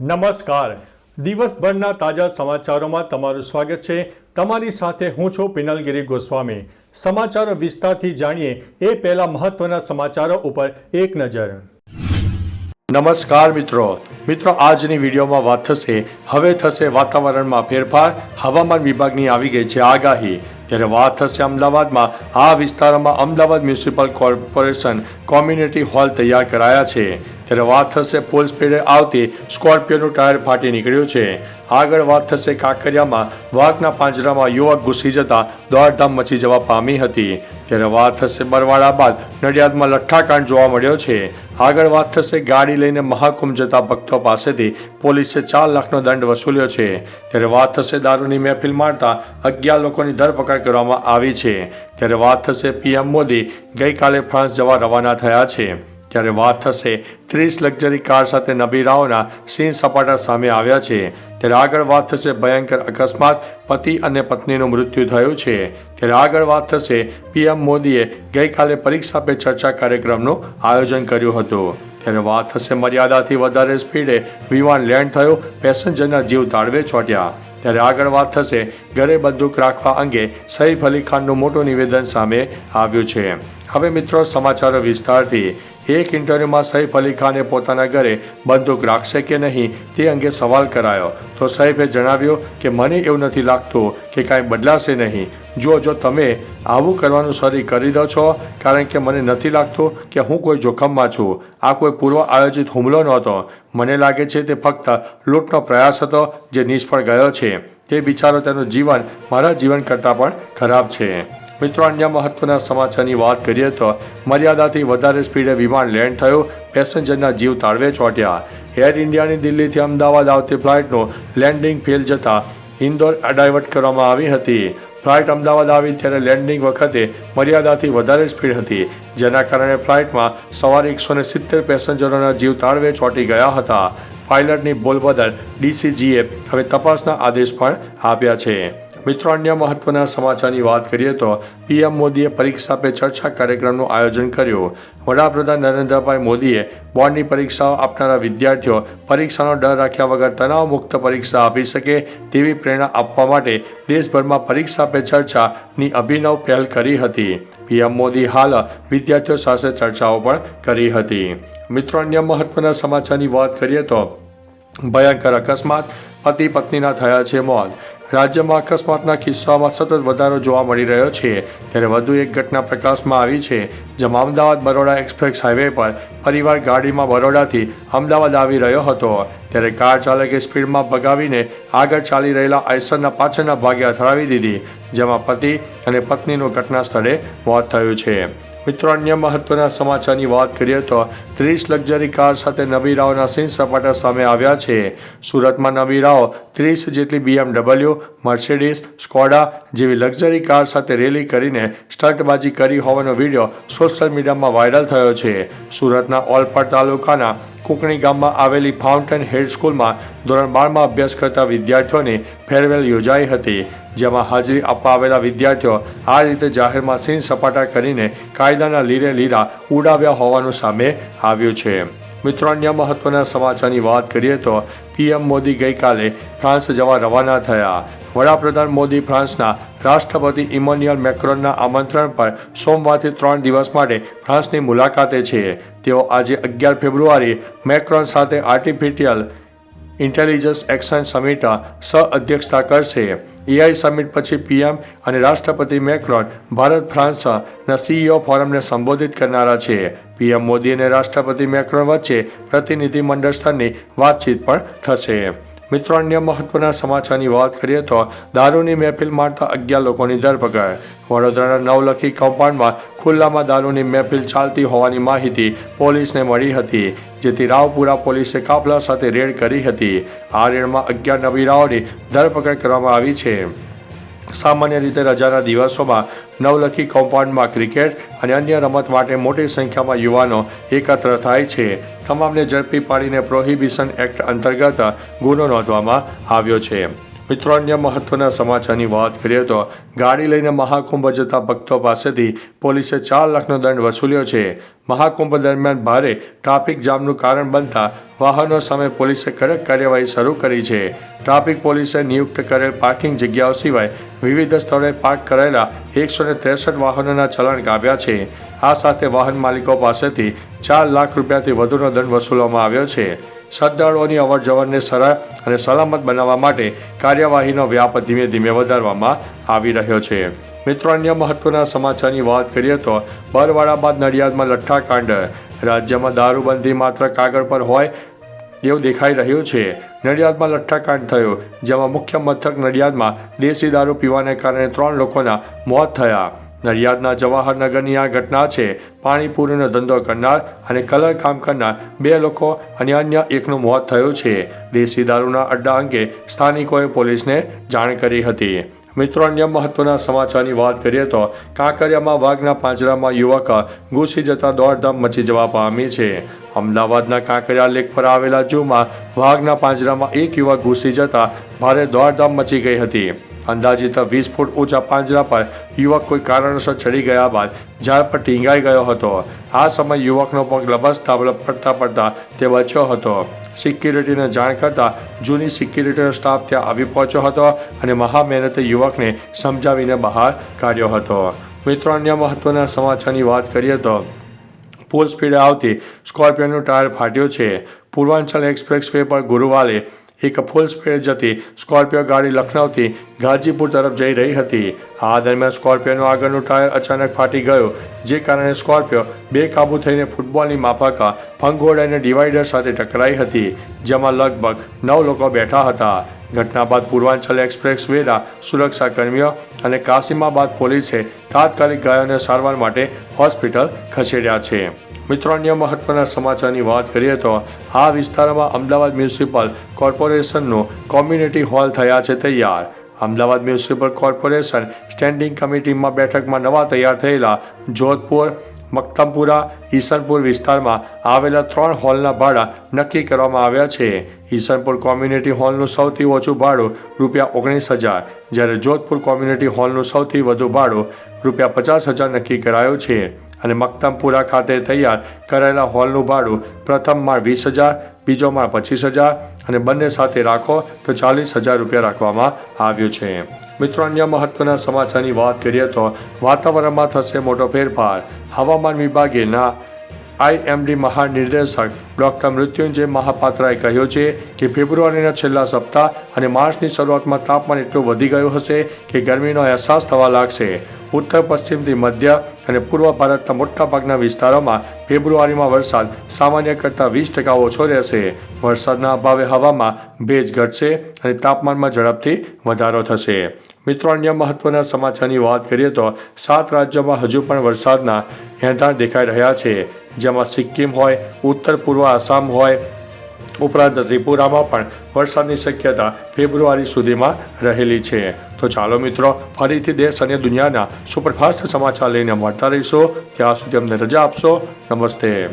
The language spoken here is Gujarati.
નમસ્કાર. દિવસભરના તાજા સમાચારોમાં તમારું સ્વાગત છે. તમારી સાથે હું છું પિનલગીરી ગોસ્વામી. સમાચારો વિસ્તારથી જાણીએ એ પહેલા મહત્વના સમાચારો ઉપર એક નજર. નમસ્કાર મિત્રો. મિત્રો, આજની વિડીયોમાં વાત થશે. હવે થશે વાતાવરણમાં ફેરફાર. હવામાન વિભાગની આવી ગઈ છે આગાહી. ત્યારે વાત થશે અમદાવાદમાં. આ વિસ્તારોમાં Ahmedabad municipal corporation community hall તૈયાર કરાયા છે. ત્યારે વાત થશે ફૂલ સ્પીડે આવતી સ્કોર્પિયોનું ટાયર ફાટી નીકળ્યું છે. આગળ વાત થશે કાંકરિયામાં. વાઘના પાંજરામાં યુવક ઘૂસી જતા દોડધામ મચી જવા પામી હતી. ત્યારે વાત થશે બરવાડા બાદ નડિયાદમાં લઠ્ઠાકાંડ જોવા મળ્યો છે. આગળ વાત થશે ગાડી લઈને મહાકુંભ જતા ભક્તો પાસેથી. પોલીસે ચાર લાખનો દંડ વસૂલ્યો છે. ત્યારે વાત થશે દારૂની મહેફિલ મારતા અગિયાર લોકોની ધરપકડ કરવામાં આવી છે. ત્યારે વાત થશે પીએમ મોદી. ગઈકાલે ફ્રાન્સ જવા રવાના થયા છે. ત્યારે વાત થશે. ત્રીસ લક્ઝરી કાર સાથે નબીરાઓના સિંહ સપાટા સામે આવ્યા છે. ત્યારે આગળ વાત થશે ભયંકર અકસ્માત. પતિ અને પત્નીનું મૃત્યુ થયું છે. ત્યારે આગળ વાત થશે પીએમ મોદીએ ગઈકાલે પરીક્ષા પે ચર્ચા કાર્યક્રમનું આયોજન કર્યું હતું. ત્યારે વાત થશે મર્યાદાથી વધારે સ્પીડે વિમાન લેન્ડ થયું. પેસેન્જરના જીવ તાળવે ચોટ્યા. ત્યારે આગળ વાત થશે ઘરે બંદૂક રાખવા અંગે સૈફ અલી ખાનનું મોટું નિવેદન સામે આવ્યું છે. હવે મિત્રો સમાચારો વિસ્તારથી. એક ઇન્ટરવ્યૂમાં સૈફ અલી ખાને પોતાના ઘરે બંદૂક રાખશે કે નહીં તે અંગે સવાલ કરાયો. તો સૈફે જણાવ્યું કે મને એવું નથી લાગતું કે કાંઈ બદલાશે નહીં. જો જો તમે આવું કરવાનું શરૂ કરી દો છો, કારણ કે મને નથી લાગતું કે હું કોઈ જોખમમાં છું. આ કોઈ પૂર્વ આયોજિત હુમલો નહોતો. મને લાગે છે તે ફક્ત લૂંટનો પ્રયાસ હતો જે નિષ્ફળ ગયો છે. તે બિચારો તેનું જીવન, મારા જીવન કરતાં પણ ખરાબ છે. મિત્રો, અન્ય મહત્વના સમાચારની વાત કરીએ તો મર્યાદાથી વધારે સ્પીડે વિમાન લેન્ડ થયું. પેસેન્જરના જીવ તાળવે ચોટ્યા. એર ઇન્ડિયાની દિલ્હીથી અમદાવાદ આવતી ફ્લાઇટનું લેન્ડિંગ ફેલ જતાં ઇન્દોર ડાયવર્ટ કરવામાં આવી હતી. ફ્લાઇટ અમદાવાદ આવી ત્યારે લેન્ડિંગ વખતે મર્યાદાથી વધારે સ્પીડ હતી. જેના કારણે ફ્લાઇટમાં સવાર એકસો ને સિત્તેર પેસેન્જરોના જીવ તાળવે ચોંટી ગયા હતા. પાયલટની બોલ બદલ ડીસીજીએ હવે તપાસના આદેશ પણ આપ્યા છે. મિત્રો, અન્ય મહત્વના સમાચારની વાત કરીએ તો પીએમ મોદીએ પરીક્ષા પે ચર્ચા કાર્યક્રમનું આયોજન કર્યું. વડાપ્રધાન નરેન્દ્રભાઈ મોદીએ બોર્ડની પરીક્ષાઓ આપનારા વિદ્યાર્થીઓ પરીક્ષાનો ડર રાખ્યા વગર તણાવ મુક્ત પરીક્ષા આપી શકે તેવી પ્રેરણા આપવા માટે દેશભરમાં પરીક્ષા પે ચર્ચાની અભિનવ પહેલ કરી હતી. પીએમ મોદી હાલ વિદ્યાર્થીઓ સાથે ચર્ચાઓ પણ કરી હતી. મિત્રો, અન્ય મહત્વના સમાચારની વાત કરીએ તો ભયંકર અકસ્માત પતિ પત્નીના થયા છે મોત. રાજ્યમાં અકસ્માતના કિસ્સામાં સતત વધારો જોવા મળી રહ્યો છે. ત્યારે વધુ એક ઘટના પ્રકાશમાં આવી છે, જેમાં અમદાવાદ બરોડા એક્સપ્રેસ હાઈવે પર પરિવાર ગાડીમાં બરોડાથી અમદાવાદ આવી રહ્યો હતો. ત્યારે કાર ચાલકે સ્પીડમાં ભગાવીને આગળ ચાલી રહેલા આઈસરના પાછળના ભાગે અથડાવી દીધી, જેમાં પતિ અને પત્નીનું ઘટના સ્થળે મોત થયું છે. મિત્રો, અન્ય મહત્વના સમાચારની વાત કરીએ તો ત્રીસ લક્ઝરી કાર સાથે નબીરાઓના સિંહ સપાટા સામે આવ્યા છે. સુરતમાં નબીરાઓ ત્રીસ જેટલી બીએમડબલ્યુ મર્સિડીઝ સ્કોડા જેવી લક્ઝરી કાર સાથે રેલી કરીને સ્ટન્ટબાજી કરી હોવાનો વીડિયો સોશિયલ મીડિયામાં વાયરલ થયો છે. સુરતના ઓલપાડ તાલુકાના કુકણી ગામમાં આવેલી ફાઉન્ટેન હેડ સ્કૂલમાં ધોરણ બારમાં અભ્યાસ કરતા વિદ્યાર્થીઓની ફેરવેલ યોજાઈ હતી. જેમાં હાજરી આપવા આવેલા વિદ્યાર્થીઓ આ રીતે જાહેરમાં સીન સપાટા કરીને કાયદાના લીરે લીરા ઉડાવ્યા હોવાનું સામે આવ્યું છે. મિત્રો, અન્ય મહત્વના સમાચારની વાત કરીએ તો પીએમ મોદી ગઈકાલે ફ્રાન્સ જવા રવાના થયા. વડાપ્રધાન મોદી ફ્રાન્સના રાષ્ટ્રપતિ ઇમોન્યુઅલ મેક્રોનના આમંત્રણ પર સોમવારથી ત્રણ દિવસ માટે ફ્રાન્સની મુલાકાતે છે. તેઓ આજે અગિયાર ફેબ્રુઆરી મેક્રોન સાથે આર્ટિફિશિયલ ઇન્ટેલિજન્સ એક્શન સમિટ સહ અધ્યક્ષતા કરશે. એઆઈ સમિટ પછી પીએમ અને રાષ્ટ્રપતિ મેક્રોન ભારત ફ્રાન્સના સીઈઓ ફોરમને સંબોધિત કરનારા છે. પીએમ મોદી અને રાષ્ટ્રપતિ મેક્રોન વચ્ચે પ્રતિનિધિમંડળ સ્તરની વાતચીત પણ થશે. મિત્રો, અન્ય મહત્વના સમાચારની વાત કરીએ તો દારૂની મહેફિલ મારતા અગિયાર લોકોની ધરપકડ. વડોદરાના નવલખી કમ્પાઉન્ડમાં ખુલ્લામાં દારૂની મહેફિલ ચાલતી હોવાની માહિતી પોલીસને મળી હતી, જેથી રાવપુરા પોલીસે કાફલા સાથે રેડ કરી હતી. આ રેડમાં અગિયાર નબીરાઓની ધરપકડ કરવામાં આવી છે. સામાન્ય રીતે રજાના દિવસોમાં નવલખી કમ્પાઉન્ડમાં ક્રિકેટ અને અન્ય રમત માટે મોટી સંખ્યામાં યુવાનો એકત્ર થાય છે. તમામને ઝડપી પાડીને પ્રોહિબિશન એક્ટ અંતર્ગત ગુનો નોંધવામાં આવ્યો છે. મિત્રો, અન્ય મહત્વના સમાચારની વાત કરીએ તો ગાડી લઈને મહાકુંભ જતા ભક્તો પાસેથી પોલીસે ચાર લાખનો દંડ વસૂલ્યો છે. મહાકુંભ દરમિયાન ભારે ટ્રાફિક જામનું કારણ બનતા વાહનો સામે પોલીસે કડક કાર્યવાહી શરૂ કરી છે. ટ્રાફિક પોલીસે નિયુક્ત કરેલ પાર્કિંગ જગ્યાઓ સિવાય વિવિધ સ્થળોએ પાર્ક કરેલા એકસો ત્રેસઠ વાહનોના ચલણ કાપ્યા છે. આ સાથે વાહન માલિકો પાસેથી ચાર લાખ રૂપિયાથી વધુનો દંડ વસૂલવામાં આવ્યો છે. શ્રદ્ધાળુઓની અવરજવરને સરળ અને સલામત બનાવવા માટે કાર્યવાહીનો વ્યાપ ધીમે ધીમે વધારવામાં આવી રહ્યો છે. મિત્રો, અન્ય મહત્વના સમાચારની વાત કરીએ તો બરવાડા બાદ નડિયાદમાં લઠ્ઠાકાંડ. રાજ્યમાં દારૂબંધી માત્ર કાગળ પર હોય એવું દેખાઈ રહ્યું છે. નડિયાદમાં લઠ્ઠાકાંડ થયો, જેમાં મુખ્ય મથક નડિયાદમાં દેશી દારૂ પીવાને કારણે ત્રણ લોકોના મોત થયા. નડિયાદના જવાહરનગરની આ ઘટના છે. પાણીપુરીનો ધંધો કરનાર અને કલર કામ કરનાર બે લોકો અને અન્ય એકનું મોત થયું છે. દેશી દારૂના અડ્ડા અંગે સ્થાનિકોએ પોલીસને જાણ કરી હતી. મિત્રો, અન્ય મહત્વના સમાચારની વાત કરીએ તો કાંકરિયામાં વાઘના પાંજરામાં યુવક ઘૂસી જતા દોડધામ મચી જવા પામી છે. અમદાવાદના કાંકરિયા લેક પર આવેલા જૂમાં વાઘના પાંજરામાં એક યુવક ઘૂસી જતા ભારે દોડધામ મચી ગઈ હતી. અંદાજિત વીસ ફૂટ ઊંચા પાંજરા પર યુવક કોઈ કારણસર ચડી ગયા બાદ ઝાડ પર ટીંગાઈ ગયો હતો. આ સમય યુવકનો પગ લબસતા પડતા પડતા તે બચ્યો હતો. સિક્યુરિટીને જાણ કરતાં જૂની સિક્યુરિટીનો સ્ટાફ ત્યાં આવી પહોંચ્યો હતો અને મહા મહેનતે યુવકને સમજાવીને બહાર કાઢ્યો હતો. મિત્રો, અન્ય મહત્વના સમાચારની વાત કરીએ તો ફૂલ સ્પીડે આવતી સ્કોર્પિયોનું ટાયર ફાટ્યું છે. પૂર્વાંચલ એક્સપ્રેસ વે પર ગુરુવારે એક ફૂલ સ્પીડે જતી સ્કોર્પિયો ગાડી લખનૌથી ગાજીપુર તરફ જઈ રહી હતી. આ દરમિયાન સ્કોર્પિયોનું આગળનું ટાયર અચાનક ફાટી ગયો, જે કારણે સ્કોર્પિયો બેકાબૂ થઈને ફૂટબોલની માફાકા ફંગોડ અને ડિવાઈડર સાથે ટકરાઈ હતી, જેમાં લગભગ નવ લોકો બેઠા હતા. ઘટના બાદ પૂર્વાંચલ એક્સપ્રેસ વેના સુરક્ષા કર્મીઓ અને કાસિમાબાદ પોલીસે તાત્કાલિક ગાયોને સારવાર માટે હોસ્પિટલ ખસેડ્યા છે. મિત્રો, અન્ય મહત્વના સમાચારની વાત કરીએ તો, આ વિસ્તારમાં અમદાવાદ મ્યુનિસિપલ કોર્પોરેશનનું કોમ્યુનિટી હોલ થયા છે તૈયાર. અમદાવાદ મ્યુનિસિપલ કોર્પોરેશન સ્ટેન્ડિંગ કમિટીમાં બેઠકમાં નવા તૈયાર થયેલા જોધપુર, મક્તમપુરા ઈસનપુર વિસ્તારમાં આવેલા ત્રણ હોલના ભાડા નક્કી કરવામાં આવ્યા છે. ઈસનપુર કોમ્યુનિટી હોલનું સૌથી ઓછું ભાડું રૂપિયા ઓગણીસ હજાર, જ્યારે જોધપુર કોમ્યુનિટી હોલનું સૌથી વધુ ભાડું રૂપિયા પચાસ હજાર નક્કી કરાયું છે. અને મક્તમપુરા ખાતે તૈયાર કરાયેલા હોલનું ભાડું પ્રથમ માળ વીસ હજાર બીજો માળ પચીસ હજાર અને બંને સાથે રાખો તો ચાલીસ હજાર રૂપિયા રાખવામાં આવ્યું છે. મિત્રો, અન્ય મહત્વના સમાચારની વાત કરીએ તો વાતાવરણમાં થશે મોટો ફેરફાર. હવામાન વિભાગેના આઈએમડી મહાનિર્દેશક ડૉક્ટર મૃત્યુંજય મહાપાત્રાએ કહ્યો છે કે ફેબ્રુઆરીના છેલ્લા સપ્તાહ અને માર્ચની શરૂઆતમાં તાપમાન એટલું વધી ગયું હશે કે ગરમીનો અહેસાસ થવા લાગશે. ઉત્તર, પશ્ચિમથી મધ્ય અને પૂર્વ ભારતના મોટાભાગના વિસ્તારોમાં ફેબ્રુઆરીમાં વરસાદ સામાન્ય કરતાં વીસ ટકા ઓછો રહેશે. વરસાદના અભાવે હવામાં ભેજ ઘટશે અને તાપમાનમાં ઝડપથી વધારો થશે. મિત્રો, અન્ય મહત્વના સમાચારની વાત કરીએ તો સાત રાજ્યોમાં હજુ પણ વરસાદના હેંધાણ દેખાઈ રહ્યા છે. જેમાં સિક્કિમ હોય, ઉત્તર, પૂર્વ આસામ હોય ઉપરાંત ત્રિપુરામાં પણ વરસાદની શક્યતા ફેબ્રુઆરી સુધીમાં રહેલી છે. તો ચાલો મિત્રો, ફરીથી દેશ અને દુનિયાના સુપરફાસ્ટ સમાચાર લઈને મળતા રહીશો. ત્યાં સુધી અમને રજા આપશો. નમસ્તે.